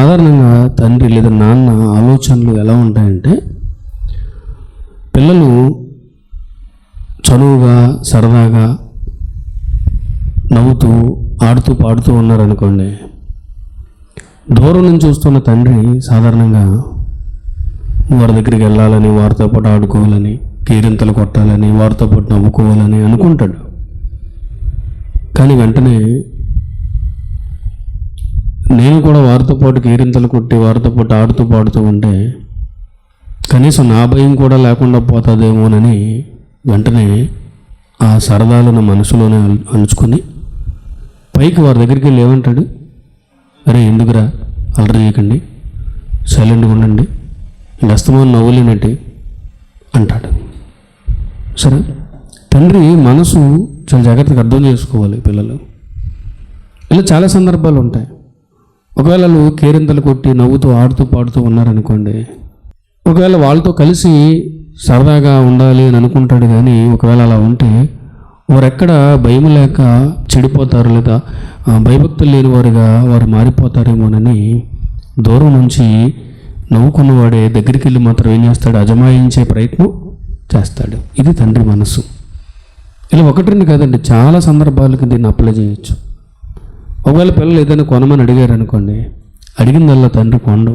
సాధారణంగా తండ్రి లేదా నాన్న ఆలోచనలు ఎలా ఉంటాయంటే పిల్లలు చనువుగా సరదాగా నవ్వుతూ ఆడుతూ పాడుతూ ఉన్నారనుకోండి దూరం నుంచి చూస్తున్న తండ్రి సాధారణంగా వారి దగ్గరికి వెళ్ళాలని వారితో పాటు ఆడుకోవాలని కేరింతలు కొట్టాలని వారితో పాటు నవ్వుకోవాలని అనుకుంటాడు. కానీ వెంటనే నేను కూడా వారితో పాటు కేరింతలు కొట్టి వారితో పాటు ఆడుతూ పాడుతూ ఉంటే కనీసం నా భయం కూడా లేకుండా పోతుందేమోనని వెంటనే ఆ సరదాలను మనసులోనే అల్- పైకి వారి దగ్గరికి వెళ్ళి ఏమంటాడు అరే ఎందుకురా? అలరి చేయకండి సైలెంట్గా ఉండండి. అస్తమానం నవ్వులేనట్టు అంటాడు. సరే తండ్రి మనసు చాలా జాగ్రత్తగా అర్థం చేసుకోవాలి పిల్లలు. ఇలా చాలా సందర్భాలు ఉంటాయి. ఒకవేళ నువ్వు కేరింతలు కొట్టి నవ్వుతూ ఆడుతూ పాడుతూ ఉన్నారనుకోండి ఒకవేళ వాళ్ళతో కలిసి సరదాగా ఉండాలి అని అనుకుంటాడు కానీ ఒకవేళ అలా ఉంటే వారెక్కడ భయం లేక చెడిపోతారు లేదా ఆ, భయభక్తులు లేని వారుగా వారు మారిపోతారేమోనని దూరం నుంచి నవ్వుకున్నవాడే దగ్గరికి వెళ్ళి మాత్రం ఏం చేస్తాడు? అజమాయించే ప్రయత్నం చేస్తాడు. ఇది తండ్రి మనసు. ఇలా ఒకటి కాదండి చాలా సందర్భాలకు దీన్ని అప్లై చేయొచ్చు. ఒకవేళ పిల్లలు ఏదైనా కొనమని అడిగారు అనుకోండి అడిగిందల్లా తండ్రి కొండం.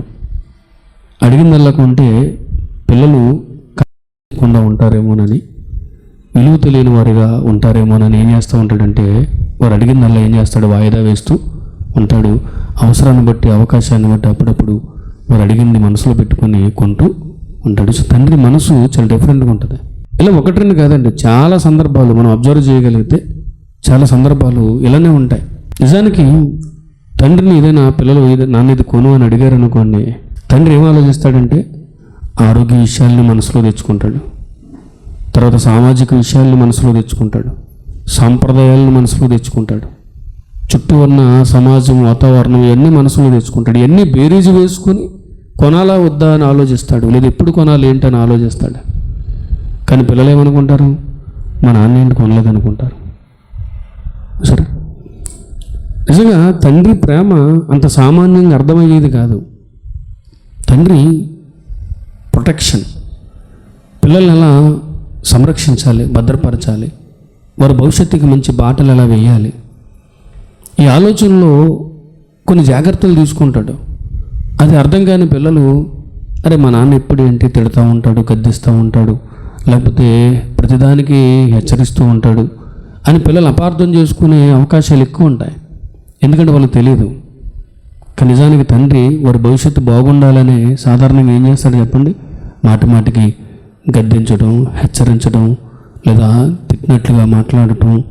అడిగిందల్లా కొంటే పిల్లలు కాకుండా ఉంటారేమోనని విలువ తెలియని వారిగా ఉంటారేమోనని ఏం చేస్తూ ఉంటాడంటే వారు అడిగిందల్లా ఏం చేస్తాడు వాయిదా వేస్తూ ఉంటాడు. అవసరాన్ని బట్టి అవకాశాన్ని బట్టి అప్పుడప్పుడు వారు అడిగింది మనసులో పెట్టుకొని కొంటూ ఉంటాడు. సో తండ్రి మనసు చాలా డిఫరెంట్గా ఉంటుంది. ఇలా ఒకటి రెండు కాదండి చాలా సందర్భాలు మనం అబ్జర్వ్ చేయగలిగితే చాలా సందర్భాలు ఇలానే ఉంటాయి. నిజానికి తండ్రిని ఏదైనా పిల్లలు నాన్న ఇది కొను అని అడిగారు అనుకోండి తండ్రి ఏం ఆలోచిస్తాడంటే ఆరోగ్య విషయాల్ని మనసులో తెచ్చుకుంటాడు. తర్వాత సామాజిక విషయాల్ని మనసులో తెచ్చుకుంటాడు. సాంప్రదాయాలను మనసులో తెచ్చుకుంటాడు. చుట్టూ ఉన్న సమాజం వాతావరణం ఇవన్నీ మనసులో తెచ్చుకుంటాడు. ఇవన్నీ బేరీజు వేసుకొని కొనాలా వద్దా అని ఆలోచిస్తాడు. లేదు ఎప్పుడు కొనాలి ఏంటని ఆలోచిస్తాడు. కానీ పిల్లలు ఏమనుకుంటారు? మా నాన్న ఏంటి కొనలేదనుకుంటారు సరే నిజంగా తండ్రి ప్రేమ అంత సామాన్యంగా అర్థమయ్యేది కాదు. తండ్రి ప్రొటెక్షన్ పిల్లల్ని ఎలా సంరక్షించాలి భద్రపరచాలి వారి భవిష్యత్తుకి మంచి బాటలు ఎలా వేయాలి? ఈ ఆలోచనలో కొన్ని జాగ్రత్తలు తీసుకుంటాడు. అది అర్థం కాని పిల్లలు అరే మా నాన్న ఎప్పుడు ఏంటి తిడతా ఉంటాడు గద్దిస్తూ ఉంటాడు లేకపోతే ప్రతిదానికి హెచ్చరిస్తూ ఉంటాడు అని పిల్లలు అపార్థం చేసుకునే అవకాశాలు ఎక్కువ ఉంటాయి. ఎందుకంటే వాళ్ళకి తెలియదు కానీ నిజానికి తండ్రి వారి భవిష్యత్తు బాగుండాలని సాధారణంగా ఏం చేస్తాడు చెప్పండి? మాటి మాటికి గద్దించడం హెచ్చరించడం లేదా తిట్టినట్లుగా మాట్లాడటం.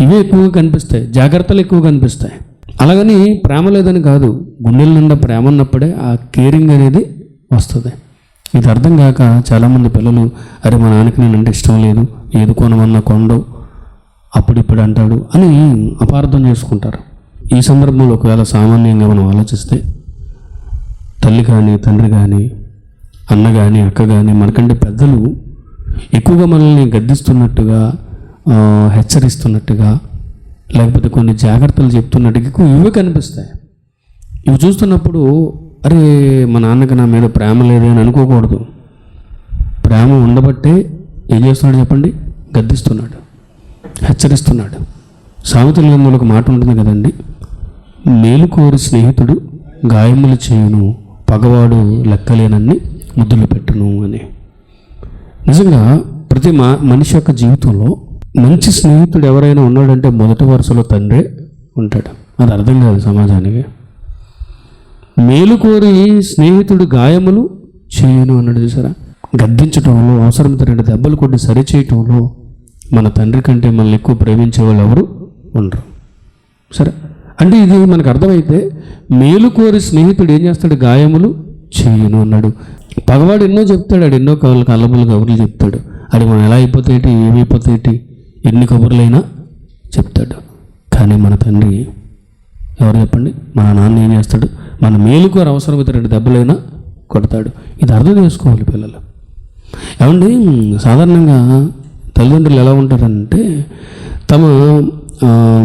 ఇవే ఎక్కువగా కనిపిస్తాయి. జాగ్రత్తలు ఎక్కువ కనిపిస్తాయి. అలాగని ప్రేమ లేదని కాదు. గుండెల నిండా ప్రేమ ఉన్నప్పుడే ఆ కేరింగ్ అనేది వస్తుంది. ఇది అర్థం కాక చాలామంది పిల్లలు అరే మా నాన్నకి నేనంటే ఇష్టం లేదు. ఏది కొనమన్నా కొండవు అప్పుడు ఇప్పుడు అంటాడు అని అపార్థం చేసుకుంటారు. ఈ సందర్భంలో ఒకవేళ సామాన్యంగా మనం ఆలోచిస్తే తల్లి కానీ తండ్రి కానీ అన్న కానీ అక్క కానీ మనకంటే పెద్దలు ఎక్కువగా మనల్ని గద్దిస్తున్నట్టుగా హెచ్చరిస్తున్నట్టుగా లేకపోతే కొన్ని జాగ్రత్తలు చెప్తున్నట్టుగా ఎక్కువ ఇవే కనిపిస్తాయి. ఇవి చూస్తున్నప్పుడు అరే మా నాన్నకి నా మీద ప్రేమ లేదే అని అనుకోకూడదు. ప్రేమ ఉండబట్టే ఏం చేస్తున్నాడు చెప్పండి? గద్దిస్తున్నాడు హెచ్చరిస్తున్నాడు. సామెతల ఒక మాట ఉంటుంది కదండి? మేలు కోరు స్నేహితుడు గాయములు చేయును పగవాడు లెక్కలేనన్ని ముద్దులు పెట్టును అని. నిజంగా ప్రతి మా మనిషి యొక్క జీవితంలో మంచి స్నేహితుడు ఎవరైనా ఉన్నాడంటే మొదటి వరుసలో తండ్రే ఉంటాడు. అది అర్థం కాదు సమాజానికి. మేలు కోరి స్నేహితుడు గాయములు చేయను అన్నాడు చూసారా? గద్దించడంలో అవసరం రెండు దెబ్బలు కొట్టి సరిచేయటంలో మన తండ్రి కంటే మనల్ని ఎక్కువ ప్రేమించే వాళ్ళు ఎవరు ఉండరు. సరే? అంటే ఇది మనకు అర్థమైతే మేలు కోరి స్నేహితుడు ఏం చేస్తాడు? గాయములు చేయను అన్నాడు. పగవాడు ఎన్నో చెప్తాడు ఆడు ఎన్నో కవులు కళ్ళబులు కబుర్లు చెప్తాడు. అది మనం ఎలా అయిపోతేటి ఏమైపోతేటి ఎన్ని కబుర్లైనా చెప్తాడు. కానీ మన తండ్రి ఎవరు చెప్పండి? మన నాన్న ఏం చేస్తాడు? మన మేలుకోరు అవసరమైతే రెండు దెబ్బలైనా కొడతాడు. ఇది అర్థం చేసుకోవాలి పిల్లలు. ఏమండి సాధారణంగా తల్లిదండ్రులు ఎలా ఉంటారంటే తమ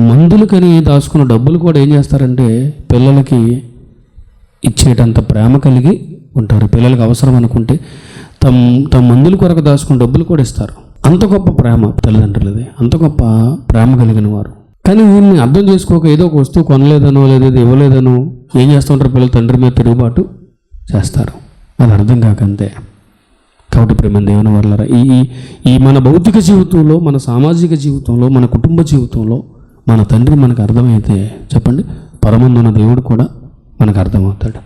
మందులకని దాచుకున్న డబ్బులు కూడా ఏం చేస్తారంటే పిల్లలకి ఇచ్చేటంత ప్రేమ కలిగి ఉంటారు. పిల్లలకు అవసరం అనుకుంటే తమ తమ మందుల కొరకు దాచుకున్న డబ్బులు కూడా ఇస్తారు. అంత గొప్ప ప్రేమ తల్లిదండ్రులది. అంత గొప్ప ప్రేమ కలిగిన వారు. కానీ వీళ్ళని అర్థం చేసుకోక ఏదో ఒక వస్తువు కొనలేదనో లేదా ఇవ్వలేదనో ఏం చేస్తుంటారు పిల్లలు? తండ్రి మీద తిరుగుబాటు చేస్తారు. అది అర్థం కాకంతే కాబట్టి ప్రేమ దేవుని వల్ల ఈ ఈ- మన భౌతిక జీవితంలో మన సామాజిక జీవితంలో మన కుటుంబ జీవితంలో మన తండ్రి మనకు అర్థమైతే చెప్పండి పరమందున్న దేవుడు కూడా మనకు అర్థమవుతాడు.